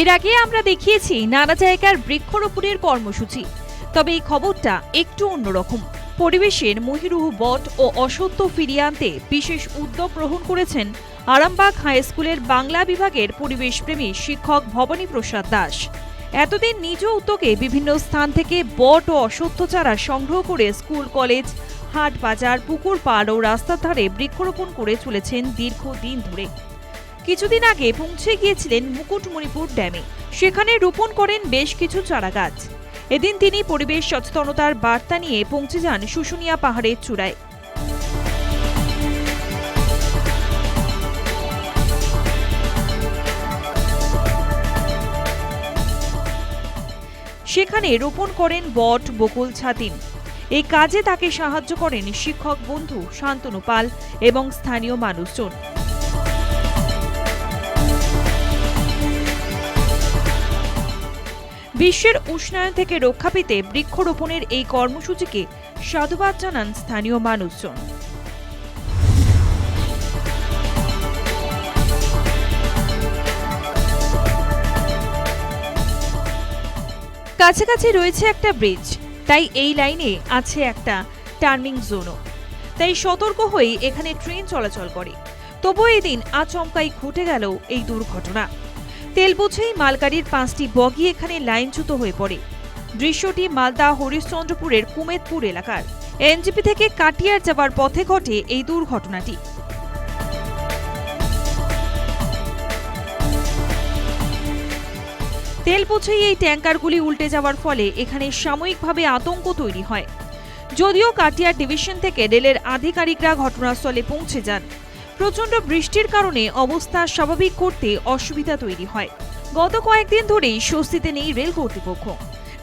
এর আগে আমরা দেখিয়েছি নানা জায়গার বৃক্ষরোপণের কর্মসূচি। তবে এই খবরটা একটু অন্যরকম। পরিবেশের মহিরুহ বট ও অসত্য ফিরিয়ে আনতে বিশেষ উদ্যোগ গ্রহণ করেছেন আরামবাগ হাই স্কুলের বাংলা বিভাগের পরিবেশপ্রেমী শিক্ষক ভবানী প্রসাদ দাস। এতদিন নিজ উদ্যোগে বিভিন্ন স্থান থেকে বট ও অসত্য চারা সংগ্রহ করে স্কুল, কলেজ, হাট বাজার, পুকুর পাড় ও রাস্তার ধারে বৃক্ষরোপণ করে চলেছেন দীর্ঘদিন ধরে। কিছুদিন আগে পৌঁছে গিয়েছিলেন মুকুটমণিপুর ড্যামে। সেখানে রোপণ করেন বেশ কিছু চারাগাছ। এদিন তিনি পরিবেশ সচেতনতার বার্তা নিয়ে পৌঁছে যান শুশুনিয়া পাহাড়ের চূড়ায়। সেখানে রোপণ করেন বট, বকুল, ছাতিম। এই কাজে তাকে সাহায্য করেন শিক্ষক বন্ধু শান্তনু পাল এবং স্থানীয় মানুষজন। বিশ্বের উষ্ণায়ন থেকে রক্ষা পেতে বৃক্ষরোপণের এই কর্মসূচিকে সাধুবাদ জানান স্থানীয় মানুষজন। কাছাকাছি রয়েছে একটা ব্রিজ, তাই এই লাইনে আছে একটা টার্নিং জোনও। তাই সতর্ক হয়ে এখানে ট্রেন চলাচল করে। তবুও এদিন আচমকাই ঘটে গেল এই দুর্ঘটনা। তেল বোঝেই মালগাড়ির পাঁচটি বগি এখানে লাইনচ্যুত হয়ে পড়ে। দৃশ্যটি মালদা হরিশ্চন্দ্রপুরের কুমেদপুর এলাকার। এনজিপি থেকে কাটিয়ার যাবার পথে ঘটে এই দুর্ঘটনাটি। তেল বোঝেই এই ট্যাঙ্কারগুলি উল্টে যাওয়ার ফলে এখানে সাময়িকভাবে আতঙ্ক তৈরি হয়। যদিও কাটিয়ার ডিভিশন থেকে রেলের আধিকারিকরা ঘটনাস্থলে পৌঁছে যান। প্রচণ্ড বৃষ্টির কারণে অবস্থা স্বাভাবিক করতে অসুবিধা তৈরি হয়। গত কয়েকদিন ধরেই স্বস্তিতে নেই রেল কর্তৃপক্ষ।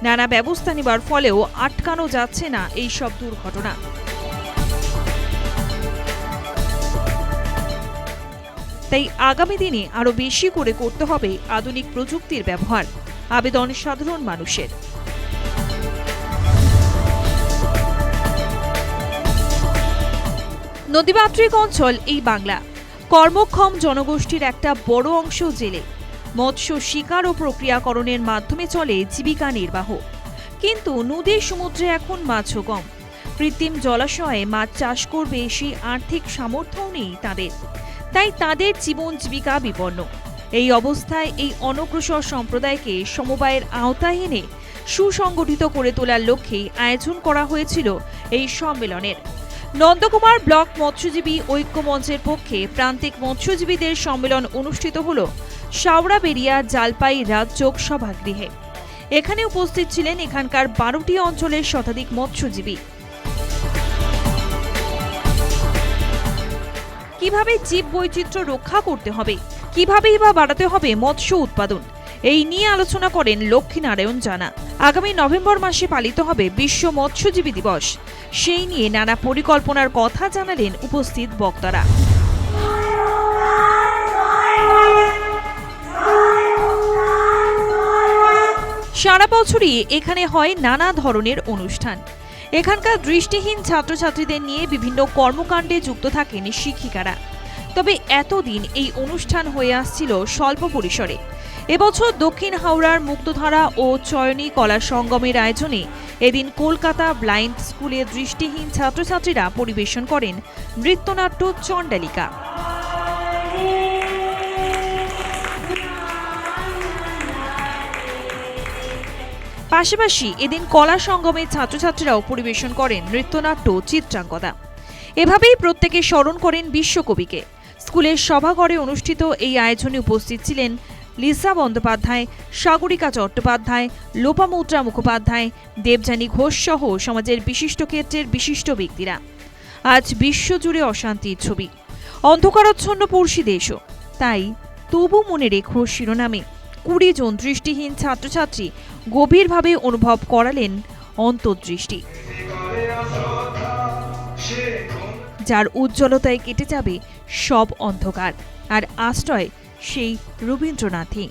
নানা ব্যবস্থা নেবার ফলেও আটকানো যাচ্ছে না এই সব দুর্ঘটনা। তাই আগামী দিনে আরও বেশি করে করতে হবে আধুনিক প্রযুক্তির ব্যবহার। আবেদন সাধারণ মানুষের। নদীমাতৃক অঞ্চল এই বাংলা। কর্মক্ষম জনগোষ্ঠীর একটা বড় অংশ জেলে। মৎস্য শিকার ও প্রক্রিয়াকরণের মাধ্যমে চলে জীবিকা নির্বাহ। কিন্তু নদী সমুদ্রে এখন মাছও কম। কৃত্রিম জলাশয়ে মাছ চাষ করবে সেই আর্থিক সামর্থ্যও নেই তাদের। তাই তাদের জীবন জীবিকা বিপন্ন। এই অবস্থায় এই অনগ্রসর সম্প্রদায়কে সমবায়ের আওতায় এনে সুসংগঠিত করে তোলার লক্ষ্যে আয়োজন করা হয়েছিল এই সম্মেলনের। নন্দকুমার ব্লক মৎস্যজীবী ঐক্য মঞ্চের পক্ষে প্রান্তিক মৎস্যজীবীদের সম্মেলন অনুষ্ঠিত হল শাওড়াবেরিয়া জালপাই রাজযোগ সভাগৃহে। এখানে উপস্থিত ছিলেন এখানকার বারোটি অঞ্চলের শতাধিক মৎস্যজীবী। কীভাবে জীব বৈচিত্র্য রক্ষা করতে হবে? কিভাবেই বা বাড়াতে হবে মৎস্য উৎপাদন? এই নিয়ে আলোচনা করেন লক্ষ্মীনারায়ণ জানা। আগামী নভেম্বর মাসে পালিত হবে বিশ্ব মৎস্যজীবী দিবস। সেই নিয়ে নানা পরিকল্পনার কথা জানালেন উপস্থিত বক্তারা। সারা বছরই এখানে হয় নানা ধরনের অনুষ্ঠান। এখানকার দৃষ্টিহীন ছাত্রছাত্রীদের নিয়ে বিভিন্ন কর্মকাণ্ডে যুক্ত থাকেন শিক্ষিকারা। তবে এতদিন এই অনুষ্ঠান হয়ে আসছিল স্বল্প পরিসরে। এবছর দক্ষিণ হাওড়ার মুক্তধারা ও চয়নী কলা সঙ্গমের আয়োজনে এদিন কলকাতা ব্লাইন্ড স্কুলে দৃষ্টিহীন ছাত্রছাত্রীরা পরিবেশন করেন নৃত্যনাট্য চণ্ডালিকা। পাশাপাশি এদিন কলা সঙ্গমের ছাত্রছাত্রীরাও পরিবেশন করেন নৃত্যনাট্য চিত্রাঙ্গদা। এভাবেই প্রত্যেকে স্মরণ করেন বিশ্বকবিকে। স্কুলের সভাঘরে অনুষ্ঠিত এই আয়োজনে উপস্থিত ছিলেন লিসা বন্দ্যোপাধ্যায়, সাগরিকা চট্টোপাধ্যায়, লোপামুদ্রা মুখোপাধ্যায়, দেবযানী ঘোষ সহ সমাজের বিশিষ্ট ক্ষেত্রের বিশিষ্ট ব্যক্তিরা। আজ বিশ্বজুড়ে অশান্তির ছবি। অন্ধকারচ্ছন্ন পড়শি দেশও। তাই তবু মনে রেখো শিরোনামে। কুড়ি জন দৃষ্টিহীন ছাত্রছাত্রী গভীরভাবে অনুভব করালেন অন্তর্দৃষ্টি। যার উজ্জ্বলতায় কেটে যাবে সব অন্ধকার। আর আশ্রয় সেই রবীন্দ্রনাথই।